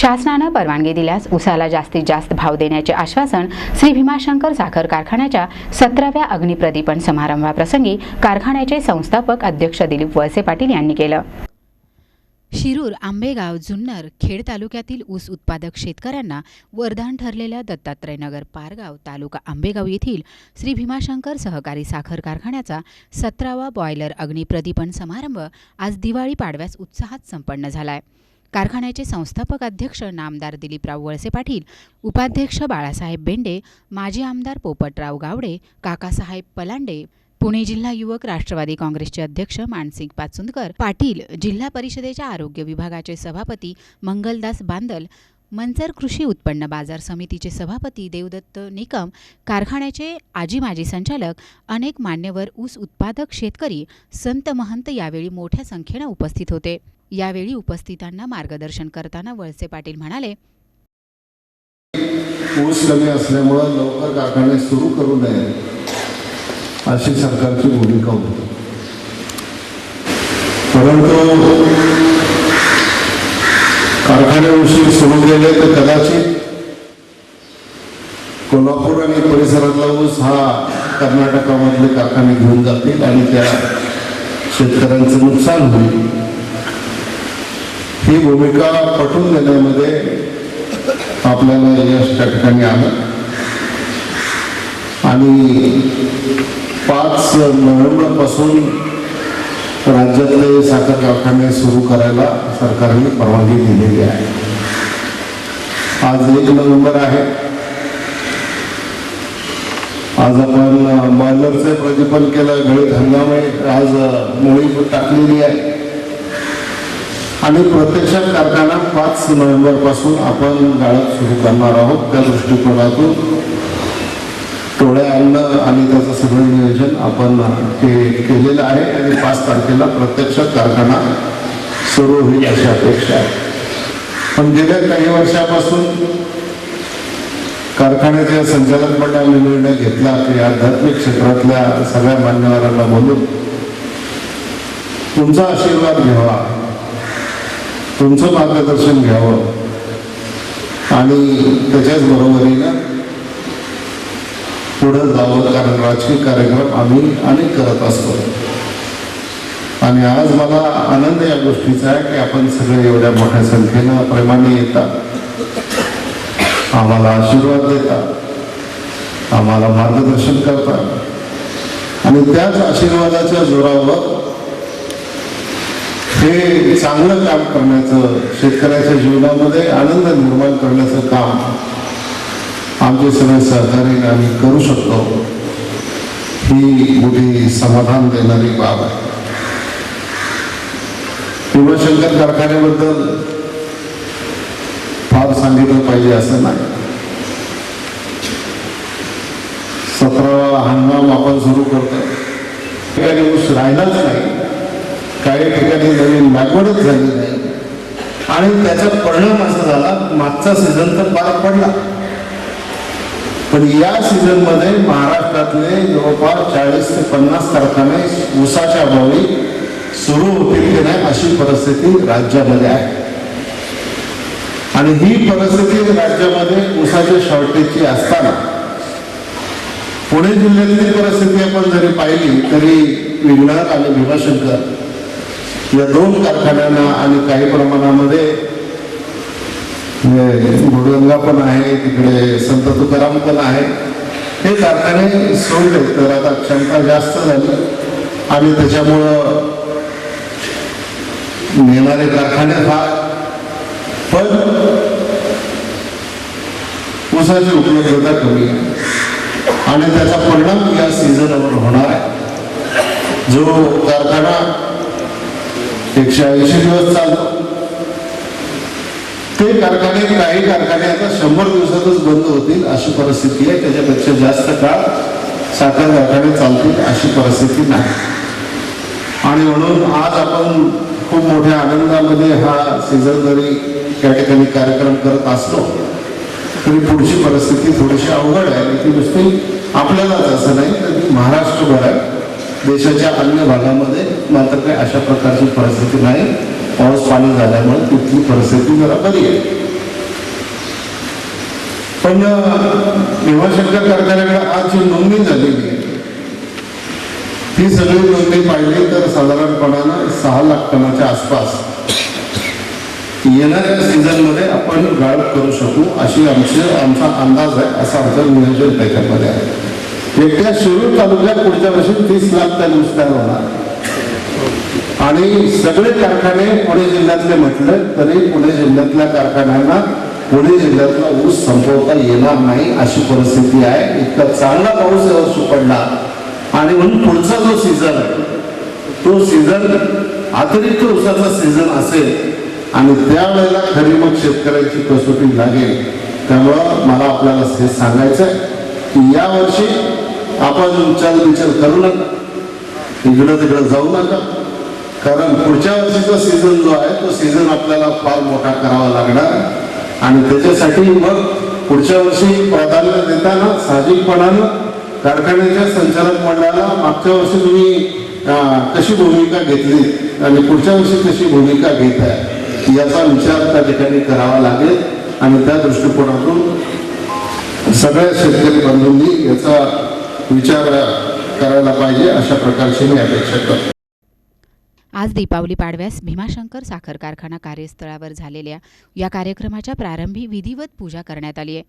शासनानं परवानगी दिल्यास उसाला जास्तीत जास्त भाव देण्याचे आश्वासन श्री भीमाशंकर साखर कारखान्याच्या सतराव्या अग्निप्रदीपन समारंभाप्रसंगी कारखान्याचे संस्थापक अध्यक्ष दिलीप वळसे पाटील यांनी केलं. शिरूर आंबेगाव जुन्नर खेड तालुक्यातील ऊस उत्पादक शेतकऱ्यांना वरदान ठरलेल्या दत्तात्रयनगर पारगाव तालुका आंबेगाव येथील श्री भीमाशंकर सहकारी साखर कारखान्याचा सतरावा बॉयलर अग्निप्रदीपन समारंभ आज दिवाळी पाडव्यास उत्साहात संपन्न झाला आहे कारखान्याचे संस्थापक अध्यक्ष नामदार दिलीपराव वळसे पाटील उपाध्यक्ष बाळासाहेब बेंडे माजी आमदार पोपटराव गावडे काकासाहेब पलांडे पुणे जिल्हा युवक राष्ट्रवादी काँग्रेसचे अध्यक्ष मानसिंग पाचुंदकर पाटील जिल्हा परिषदेच्या आरोग्य विभागाचे सभापती मंगलदास बांदल मंचर कृषी उत्पन्न बाजार समितीचे सभापती देवदत्त निकम कारखान्याचे आजी माजी संचालक अनेक मान्यवर ऊस उत्पादक शेतकरी संत महंत यावेळी मोठ्या संख्येनं उपस्थित होते. यावेळी उपस्थितांना मार्गदर्शन करताना वळसे पाटील म्हणाले ऊस कमी असल्यामुळं लवकर कारखाने सुरू करू नये अशी सरकारची भूमिका होती. परंतु कारखाने उशीर सुरू केले तर कदाचित कोल्हापूर आणि परिसरातला ऊस हा कर्नाटकामधले कारखाने घेऊन जातील आणि त्या शेतकऱ्यांचं नुकसान होईल. ही भूमिका पटवून देण्यामध्ये आपल्याला यश त्या ठिकाणी आलं. आणि पाच नोव्हेंबरपासून राज्यातले साखर कारखाने सुरू करायला सरकारने परवानगी दिलेली आहे. आज एक नोव्हेंबर आहे. आज आपण बॉयलरचे प्रदीपन केलं गळीत हंगाम आहे. आज मुळी टाकलेली आहे. आणि प्रत्यक्षात कारखाना पाच नोव्हेंबरपासून आपण गाळप सुरू करणार आहोत. त्या दृष्टिकोनातून टोळे आणणं आणि त्याचं सगळं नियोजन आपण के केलेलं आहे. आणि पाच तारखेला प्रत्यक्षात कारखाना सुरू होईल अशी अपेक्षा आहे. पण गेल्या काही वर्षापासून कारखान्याच्या संचालक मंडळाने निर्णय घेतला की आध्यात्मिक क्षेत्रातल्या सगळ्या मान्यवरांना बोलून तुमचा आशीर्वाद घ्यावा. तुमचं मार्गदर्शन घ्यावं. आणि त्याच्याच बरोबरीनं पुढं जावं कारण राजकीय कार्यक्रम आम्ही अनेक करत असतो. आणि आज मला आनंद या गोष्टीचा आहे की आपण सगळे एवढ्या मोठ्या संख्येनं प्रेमाने येतात आम्हाला आशीर्वाद देतात आम्हाला मार्गदर्शन करतात आणि त्याच आशीर्वादाच्या जोरावर हे चांगलं काम करण्याचं शेतकऱ्याच्या जीवनामध्ये आनंद निर्माण करण्याचं काम आमचे सगळे सहकार्याने आम्ही करू शकतो. ही मोठी समाधान देणारी बाब आहे. भीमाशंकर कारखान्याबद्दल फार सांगितलं पाहिजे असं नाही. सतरावा हंगाम आपण सुरू करतो. ठिकाणी ऊस राहिलाच नाही. काही ठिकाणी नवीन लागवडच झाली नाही. आणि त्याचा परिणाम असा झाला मागचा सीझन तर पार पडला. पण या सीझनमध्ये महाराष्ट्रातले जवळपास चाळीस ते पन्नास कारखाने उसाच्या अभावी सुरू होतील की नाही अशी परिस्थिती राज्यामध्ये आहे. आणि ही परिस्थिती राज्यामध्ये उसाच्या शॉर्टेजची असताना पुणे जिल्ह्यातली परिस्थिती आपण जरी पाहिली तरी विघणार आणि भीमाशंकर या दोन कारखान्यांना आणि काही प्रमाणामध्ये गुडगंगा पण आहे तिकडे संत तुकाराम पण आहे. हे कारखाने सोडले तर आता क्षमता जास्त झाली. आणि त्याच्यामुळं नेणारे कारखाने फार. पण ऊसाची उपलब्धता कमी आहे. आणि त्याचा परिणाम या सीझनवर होणार आहे. जो कारखाना एकशे ऐंशी दिवस चालतो ते कारखाने काही कारखाने आता शंभर दिवसातच बंद होतील अशी परिस्थिती आहे. त्याच्यापेक्षा जास्त काळ साखर कारखाने चालतील अशी परिस्थिती नाही. आणि म्हणून आज आपण खूप मोठ्या आनंदामध्ये हा सीझन जरी त्या ठिकाणी कार्यक्रम करत असलो तरी पुढची परिस्थिती थोडीशी अवघड आहे आणि ती नुसती आपल्यालाच असं नाही तर ती महाराष्ट्रभर आहे. देशाच्या अन्य भागामध्ये मात्र काही अशा प्रकारची परिस्थिती नाही. पाऊस पाणी झाल्यामुळे तिथली परिस्थिती जरा बरी आहे. पण अं, भीमाशंकर कारखान्याकडे आज जी नोंदणी झालेली आहे ही सगळी नोंदणी पाहिली तर साधारणपणानं सहा लाख टनाच्या आसपास येणाऱ्या सीझनमध्ये आपण गाळप करू शकू अशी आमची आमचा अंदाज आहे असं आमचं नियोजन त्याच्यामध्ये आहे. एकट्या शिरूर तालुक्यात पुढच्या वर्षी तीस लाख टन नुसत्या होणार. आणि सगळे कारखाने पुणे जिल्ह्यातले म्हटलं तरी पुणे जिल्ह्यातल्या कारखान्यांना पुणे जिल्ह्यातला ऊस संपवता येणार नाही अशी परिस्थिती आहे. इतका चांगला पाऊस यावर्षी पडला आणि म्हणून पुढचा जो सीझन आहे तो सीझन अतिरिक्त ऊसाचा सीझन असेल आणि त्यावेळेला खरी मग शेतकऱ्याची कसोटी लागेल. त्यामुळं मला आपल्याला हे सांगायचं आहे की यावर्षी आपण विचार विचार करू नका. इकडं तिकडं जाऊ नका. कारण पुढच्या वर्षीचा सीझन जो आहे तो सीझन आपल्याला फार मोठा करावा लागणार. आणि त्याच्यासाठी मग पुढच्या वर्षी प्राधान्य देताना साहजिकपणानं कारखान्याच्या संचालक मंडळाला मागच्या वर्षी तुम्ही कशी भूमिका घेतली आणि पुढच्या वर्षी कशी भूमिका घेत आहे याचा विचार त्या ठिकाणी करावा लागेल. आणि त्या दृष्टिकोनातून सगळ्या शेतकरी बंधूंनी याचा विचार करायला पाहिजे अशा प्रकारची मी अपेक्षा करतो. आज दीपावली पाडव्यास भीमाशंकर साखर कारखाना कार्यस्थळावर झालेल्या या कार्यक्रमाच्या प्रारंभी विधिवत पूजा करण्यात आली आहे.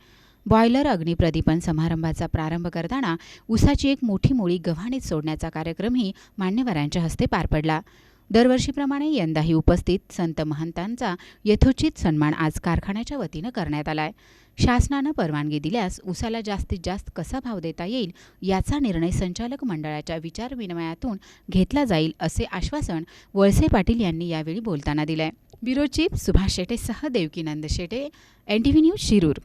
बॉयलर अग्निप्रदीपन समारंभाचा प्रारंभ करताना उसाची एक मोठी मोळी गव्हाणीत सोडण्याचा कार्यक्रमही मान्यवरांच्या हस्ते पार पडला. दरवर्षीप्रमाणे यंदाही उपस्थित संत महंतांचा यथोचित सन्मान आज कारखान्याच्या वतीनं करण्यात आलाय. शासनानं परवानगी दिल्यास उसाला जास्तीत जास्त कसा भाव देता येईल याचा निर्णय संचालक मंडळाच्या विचारविनिमयातून घेतला जाईल असे आश्वासन वळसे पाटील यांनी यावेळी बोलताना दिलंय. Bureau chief Subhash शेटेसह Devkinand Shete N T V news Shirur.